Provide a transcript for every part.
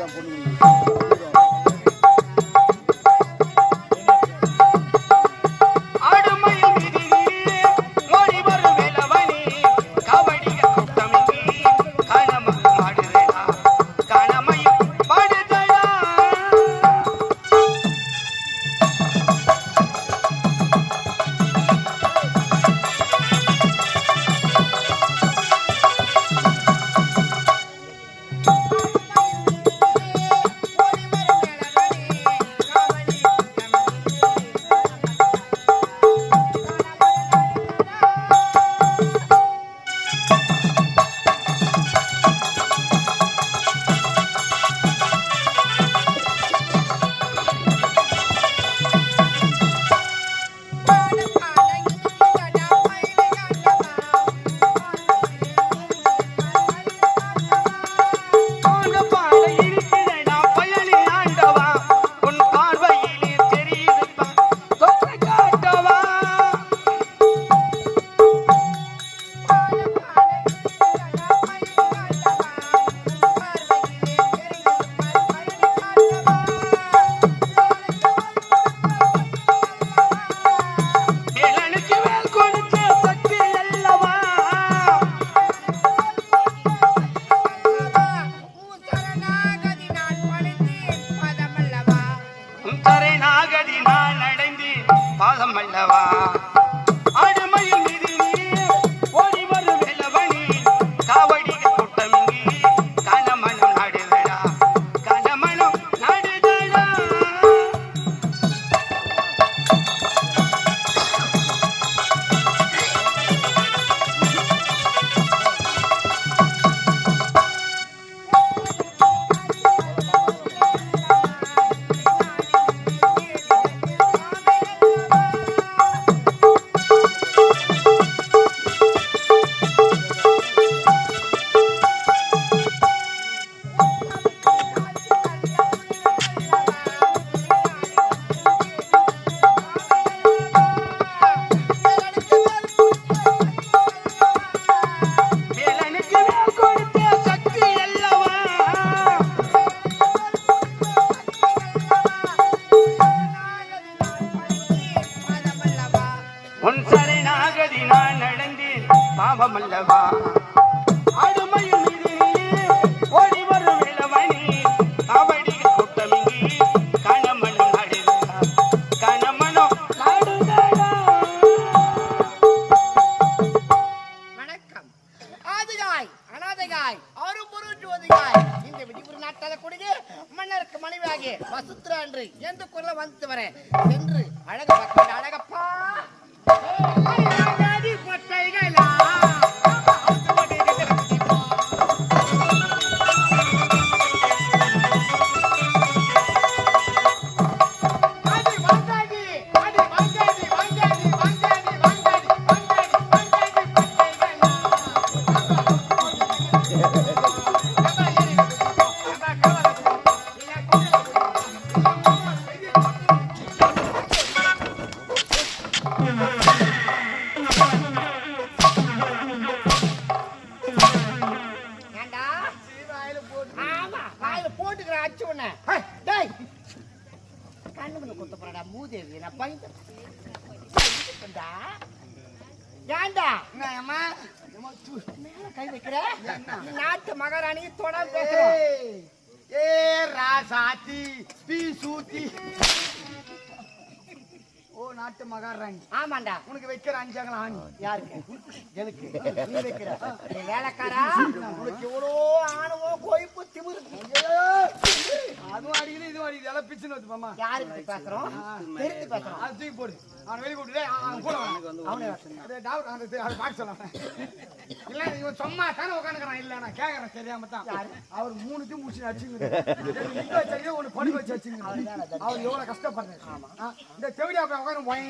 தான் பொண்ணு அல்லவா மீது நீ ஓடி வரும் இளவனி அவடி கூட்டமிங்கி கணமனம் நாடுதடா கணமனம் நாடுதடா வணக்கம். ஆதிகாய் அனாதைகாய் அரும்பொருட்டுவதுகாய் இந்த விடிபுறு நாட்டாத குடிது மன்னருக்கு மனைவியாகிய வசுத்ரா என்று எந்த குரல வந்து வரேன்? சென்று அழகப்பா. பொட்டைகளா. அவுத்து பேசுறோம் ஏ ராசாத்தி பி சூத்தி ஓ நாட்டு மகாராணி. ஆமாண்டா. உனக்கு வைக்கிற அஞ்சாங்கலாம் ஆணி. யாருக்கு? எனக்கு. நீ வைக்கிற. நீ வேலைக்காரா? உனக்கு எவ்வளோ ஆணவோ கொய்ப்பு திமிரு. அதுவும் அடிக்குது இதுவும் அடிக்குது எல்லாம் பிச்சுன்னு வச்சு மாமா. யாருக்கு பேசுறோம்? தெரிஞ்சு பேசுறோம். அது தூக்கி போடு. அவனை வெளியே கூப்பிட்டு அவன் கூட. அவனே டாக்டர் அந்த அதை பார்க்க சொல்லலாம் இல்ல இவன் சும்மா தானே உட்காந்துக்கிறான் இல்ல நான் கேட்கறேன் தெரியாம தான். அவர் மூணுத்தையும் முடிச்சு அடிச்சுங்க ஒண்ணு படுக்க வச்சு வச்சுங்க அவர் எவ்வளவு கஷ்டப்படுறேன் ஆ, இந்த தெவிடி பொய்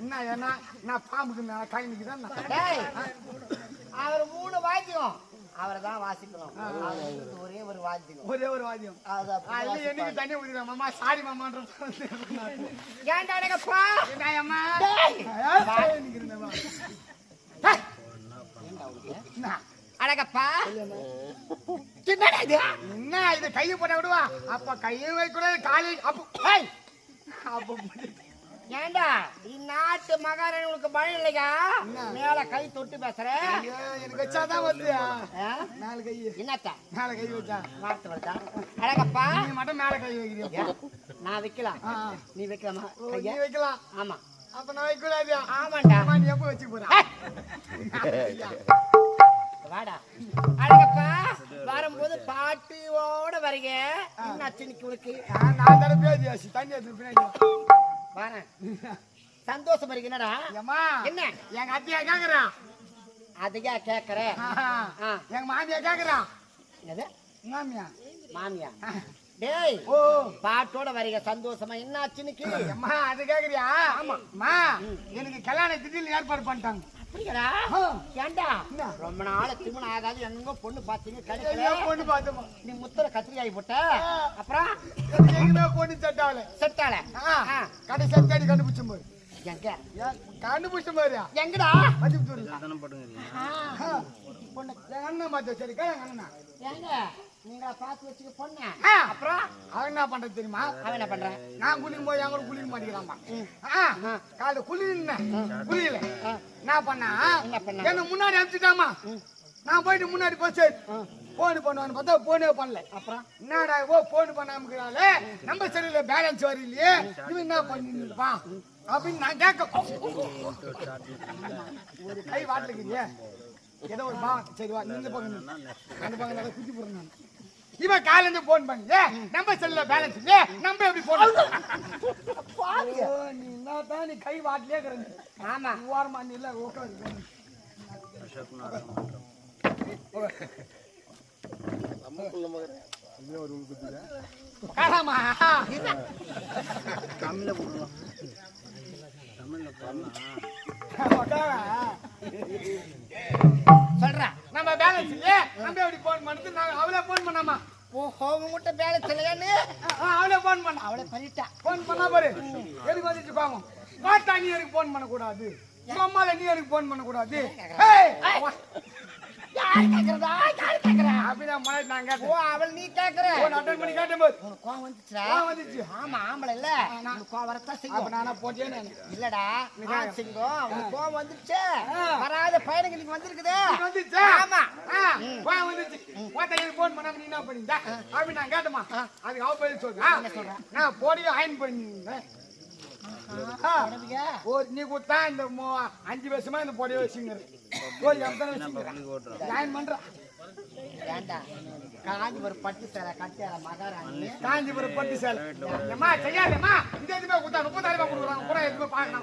என்ன என்ன? நான் பாம்புக்கு மேல கை அவர் மூணு வாத்தியம். அவரை தான் வாசிக்கணும். ஒரே ஒரு வாத்தியம். ஒரே ஒரு வாத்தியம். வாசிப்பாரு. தண்ணி ஊதிடுறேன் மாமா. சாரி மாமான்ற ஏன்டா எனக்குப்பா என்னம்மா அழகப்பா என்னடா இது? என்ன இது கையை போட்ட விடுவா? அப்ப கையும் வைக்கூடாது காலி அப்போ ஏய், அப்போ ஏண்டா இந்நாட்டு மகாராணி உனக்கு பயம் இல்லையா? மேல கை தொட்டு பேசுற? எனக்கு வச்சாதான் வருது? நாலு கை என்னத்த? மேல கை வச்சா. வார்த்தை வருதா அழகப்பா. நீ மட்டும் மேல கை வைக்கிறியா? நான் வைக்கலாம். நீ வைக்கலாமா? கையா? வைக்கலாம். ஆமா. அப்ப நான் வைக்கூடாது ஆமாண்டா. நீ எப்போ வச்சுக்க போற? வாடா. அழகப்பா வரும்போது பாட்டியோட வரீங்க. என்னாச்சு இன்னைக்கு உனக்கு? நான் பேசி தண்ணி எடுத்து. வரேன். சந்தோஷம் இருக்கு என்னடா? என்ன? எங்க அத்தையா கேக்குறா? அதுக்கா கேக்குற. எங்க மாமியா கேக்குறா? என்னது? மாமியா. மாமியா? டேய் ஓ. பாட்டோட வரீங்க சந்தோஷமா? என்னாச்சு இன்னைக்கு? அம்மா அது கேக்குறியா? ஆமா. எனக்கு கல்யாண திடீர்னு ஏற்பாடு பண்ணிட்டாங்க. ஏன்டா என்ன? ரொம்ப நாள் திருமணம் ஆகாது எங்க பொண்ணு பாத்தீங்க கிடைக்கல பொண்ணு பார்த்தோமா. நீ முத்திர கத்திரிக்காய் போட்ட. அப்புறம்? பொண்ணு செட்டால. ஆ. கடைசி தேடி கண்டுபிடிச்ச பாரு எங்க? ஏன், கண்டுபிடிச்ச பாரு எங்கடா? ஆ. பொண்ணு. அண்ணன் பார்த்து வச்சிருக்கா? எங்க அண்ணா எங்க? நீங்க பார்த்து வச்சுக்க பொண்ணு? ஆ. அப்புறம்? அவன் என்ன பண்றது தெரியுமா? அவன் என்ன பண்றான் நான் குளிக்கும் போது என் கூட குளிக்க மாட்டேங்கிறாமா ஆ. காலைல குளிர்னேன் குளியல நான் பண்ணா? என்ன முன்னாடி அனுப்பிச்சிட்டாமா நான் போயிட்டு முன்னாடி போச்சு போன் பண்ணுவான்னு பார்த்தா போனே பண்ணல. அப்புறம்? என்னடா ஓ போன் பண்ணாமக்கிறாளே? நம்ம செல்லுல பேலன்ஸ் வரலையே இவன் என்ன பண்ணிருப்பான் அப்படின்னு நான் கேட்க ஒரு கை வாட்டலுக்குறியே ஏதோ ஒரு பா சரி வா நீங்க போங்க. நீங்க. அந்த பக்கம் குத்தி போடுறேன் நான். இவன் காலையில இருந்து போன் பண்ணி நம்ம செல்லுல பேலன்ஸ் இல்லையே நம்ம எப்படி போன் நீ என்ன தான் நீ கை வாட்டிலே இருக்கிற ஆமா. ஓரமா நீ இல்ல உட்காரு காலாமா உட்காரா. சொல்றா நம்ம பேலன்ஸ் இல்லையே நம்ம எப்படி போன் பண்ணுறது நான் அவளே போன் பண்ணாமா? ஓஹோ உங்ககிட்ட வேலை செய்யலையான்னு? ஆ, அவளே போன் பண்ணா. அவளை பண்ணிட்டா. போன் பண்ணா பாரு. எதுக்கு பாத்தா நீ எனக்கு போன் பண்ணக்கூடாது? அம்மால நீ எனக்கு போன் பண்ணக்கூடாது. யார் கேக்குறதா? யார் கேக்குறா? அப்படிதான் மழை நான் ஓ அவள் நீ கேக்குற. அட்டன் பண்ணி கேட்டேன் பாரு உனக்கு கோவம் வந்துச்சுடா. கோவம் வந்துச்சு. ஆமா ஆம்பளை இல்ல. உனக்கு கோவம் அப்ப செய்யும். நானா போட்டேன்னு இல்லடா ஆண் சிங்கம் உனக்கு கோவம் வந்துச்சு ஆ. வராத பையனுக்கு வந்திருக்குது. வந்துச்சா ஆமா. கோவம் வந்துச்சு போன் பண்ணாம நீ என்ன பண்ணிட்ட அப்படி நான் கேட்டேமா அதுக்கு அவ பதில் சொல்றேன் நான் போடியே அயன் பண்ணிருந்தேன். நீ கொடுத்தா இந்த அஞ்சு வருஷமா இந்த பொடியை வச்சுங்க காஞ்சிபுரம் பட்டு சேலை கட்டியார மகாராணி. காஞ்சிபுரம் பட்டு சேலை. செய்யாதேம்மா. இந்த எதுவுமே கொடுத்தா முப்பதாயிரம் ரூபாய் கொடுக்குறாங்க. கூட எதுவுமே பாருங்க.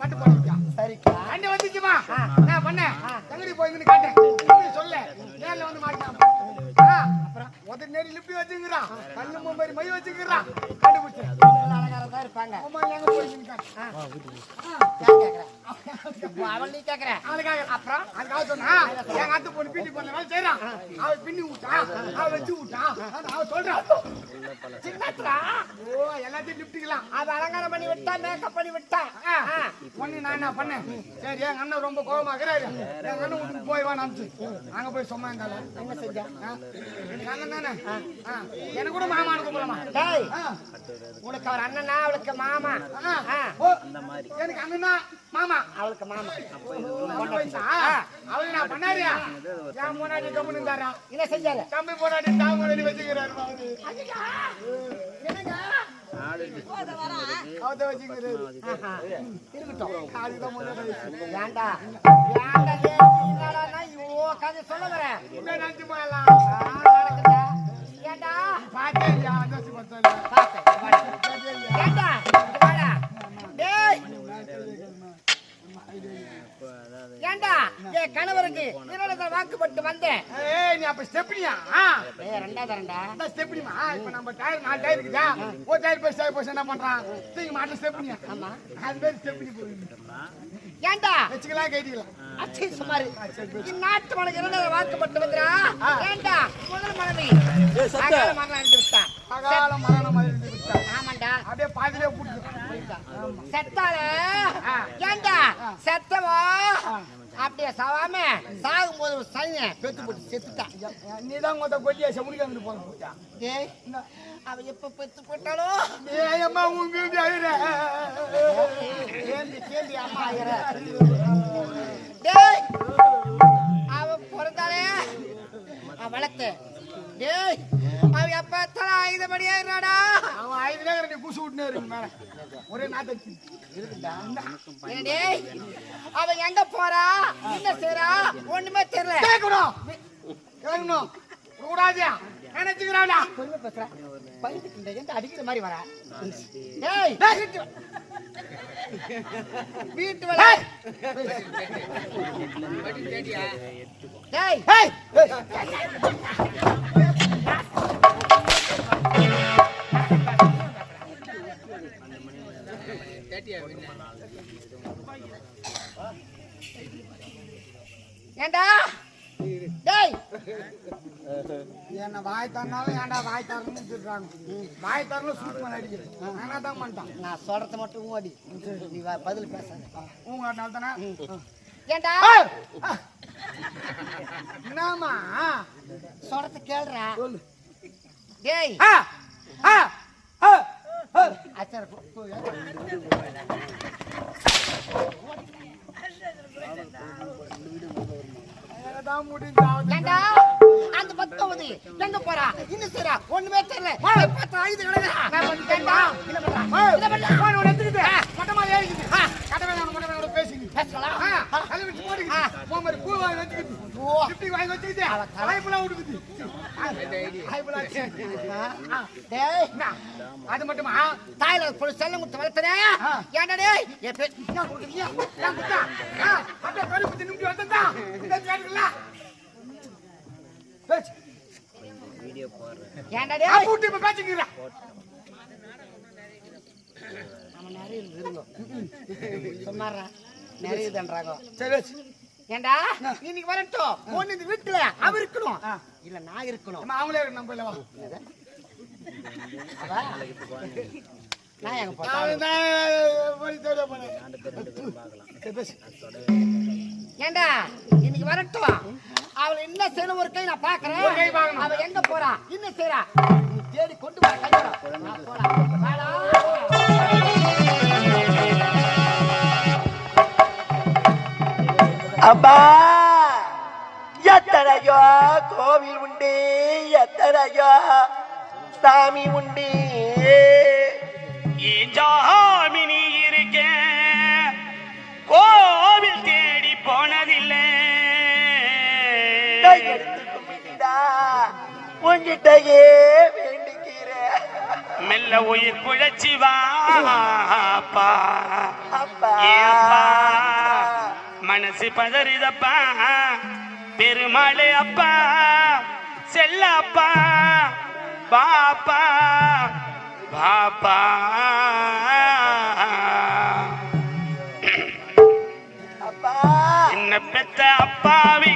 பட்டு போடுறா சரிக்கா. அண்ணன் வந்துச்சுமா? நான் பண்ணேன் எங்கடி போயிங்கன்னு காட்டேன். நீ சொல்ல. நேர்ல வந்து மாட்டான் முதல் நேரி லிப்பி வச்சுக்கிறான். கண்ணு மும்பரி மை வச்சுக்கிறான். கண்டுபிடிச்சேன் அழகாரா தான் இருப்பாங்க. அம்மா எங்க போயிங்கன்னு காட்டு யார் கேக்குறா? ஓ, அவள் நீ கேக்குற? அதுக்காக அப்புறம் அதுக்காக சொன்னா எங்க அத்தை பொண்ணு பின்னி பண்ண செய்யறான் அவ பின்னி விட்டா அவ வச்சு விட்டா அவ சொல்றான் சின்னத்ரா ஓ எல்லாத்தையும் லிப்டிக்கலாம் அது அலங்காரம் பண்ணி விட்டா மேக்கப் பண்ணி விட்டா. ஒண்ணு நான் என்ன பண்ணேன்? சரி எங்க அண்ணன் ரொம்ப கோபமா இருக்கிறாரு எங்க அண்ணன் வீட்டுக்கு போய் வா அங்க போய் சும்மா இருந்தாலும் என்ன செஞ்சா? எங்க அண்ணன் தானே? எனக்கு கூட மாமான்னு கூப்பிடலாமா டேய். உனக்கு அவர் அண்ணனா அவளுக்கு மாமா? எனக்கு அண்ணனா மாமா? அவளுக்கு மாமா? அவரு நான் பண்ணாரியா? என் முன்னாடி கம்முன்னு இருந்தாரா? என்ன செஞ்சாரு? தம்பி போராடி முன்னாடி வச்சுக்கிறாரு என்னங்க? ஏண்டா ஏண்டா இவ்வளோ கதை சொல்ல வரேன் என்ன ஏண்டா பார்த்தேன் ஏண்டா டேய். ஏண்டா? என் கணவருக்கு நிரந்தர வாக்குப்பட்டு வந்தேன். ஏய் நீ அப்ப ஸ்டெப்னியா ஏய் ரெண்டா அந்த ஸ்டெப்னிமா இப்ப நம்ம டயர் நாலு டயர் இருக்குதா? ஒரு டயர் போய் டயர் போய் என்ன பண்றான்? தூக்கி மாட்டல ஸ்டெப்னியா ஆமா. அது பேர் ஸ்டெப்னி போகுது. ஏண்டா? வச்சுக்கலாம் கேட்டிக்கலாம் அச்சி சுமாரு. இந்நாட்டு மனக்கு இரண்டாவது வாக்குப்பட்டு வந்துடா ஏண்டா? முதல் மனைவி. அகால மகன் அடிச்சு விட்டா அகால மரணம் மாதிரி ஆமாண்டா அப்படியே பாதிலே கூட்டு செத்தால. ஏண்டா செத்தவா? அப்படியே சாவாம சாகும்போது ஒரு சனியை பெத்து போட்டு செத்துட்டான் நீ தான் மொத்த கொல்லியா செமுடிக்க வந்து போன போச்சா டேய் அவ எப்ப பெத்து போட்டாலோ ஏய் அம்மா ஆயிர. கேள்வி கேள்வி அம்மா ஆயிர? டேய் அவ பிறந்தாலே டேய் அவ எப்ப தலை ஆயுதபடி ஆயிராடா அவன் ஆயிரம் நீ குசு விட்டுனே இருக்கு மேல ஒரே நாட்டை டேய் அவ எங்க போறா? என்ன செய்றா? ஒண்ணுமே தெரியல. கேட்கணும். கேட்கணும். கூடாதியா நினைச்சுக்கிறாடா பேசுற. எங்க அடிக்கிற மாதிரி வர? டேய் வீட்டு வேலை டேய் ஏய்! ஏண்டா? டேய்! என்ன வாய் தரனாலும் ஏன்டா வாய் தரணும்னு சொல்றாங்க? வாய் தரணும் சூட் பண்ண அடிக்கிறது நானா தான் பண்ணிட்டான்? நான் சொல்றது மட்டும் ஓடி நீ பதில் பேசாத. உங்க அதனால தானே ஏண்டா? என்னம்மா? சொல்றது கேளுடா. டேய்! ஆ. ஆ. அச்சர போ- போ. அந்த பத்தாவது எங்க போறா? இன்னும் செய்றா ஒண்ணுமே தெரியல. பத்து ஆயுத கிடக்குறா மொட்டமா ஏறிக்குது கடமை நான் மொட்டமா பேசிக்கிது பேசலாம்? அதை விட்டு போடுங்க. போ மாதிரி பூ வாங்கி வச்சுக்கிது. கிஃப்ட் வாங்கி வச்சுக்கிது. விடுக்குது. அது மட்டுமா? தாயில போய் செல்ல முத்து வளர்த்தனே டேய்? என் பேர் கொடுக்குறீங்க? ஏன் கொடுத்தா? ஆ, அப்படியே பெரு குத்தி நிமிட்டி வந்ததா? இந்த கேட்டுக்கல? பேச்சு. டேய்? கூட்டி இப்ப பேசிக்கிறேன். அவன் நிறைய சரி, பேச்சு. ஏண்டா இன்னைக்கு வரட்டும். ஒண்ணு இந்த வீட்டுல. அவ இருக்கணும். இல்ல நான் இருக்கணும். நம்ம அவங்களே நம்ம இல்ல வா. அவ? நான் எங்க பேசு. ஏண்டா இன்னைக்கு வரட்டும். அவளை என்ன செய்யணும் ஒரு கை நான் கை பாக்குறேன். அவ எங்க போறா? என்ன செய்யறா நீ தேடி கொண்டு வர வாடா. அப்பா எத்தனையோ கோவில் உண்டு எத்தனையோ சாமி உண்டு. ஜாமினி இருக்க கோவில் உன்கிட்டயே வேண்டிக்கிறேன் மெல்ல உயிர் குழச்சி வாப்பா அப்பா. மனசு பதறிதப்பா. பெருமாளே அப்பா. செல்லப்பா. பாப்பா பாப்பா என்ன பெத்த அப்பாவி.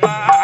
Bye.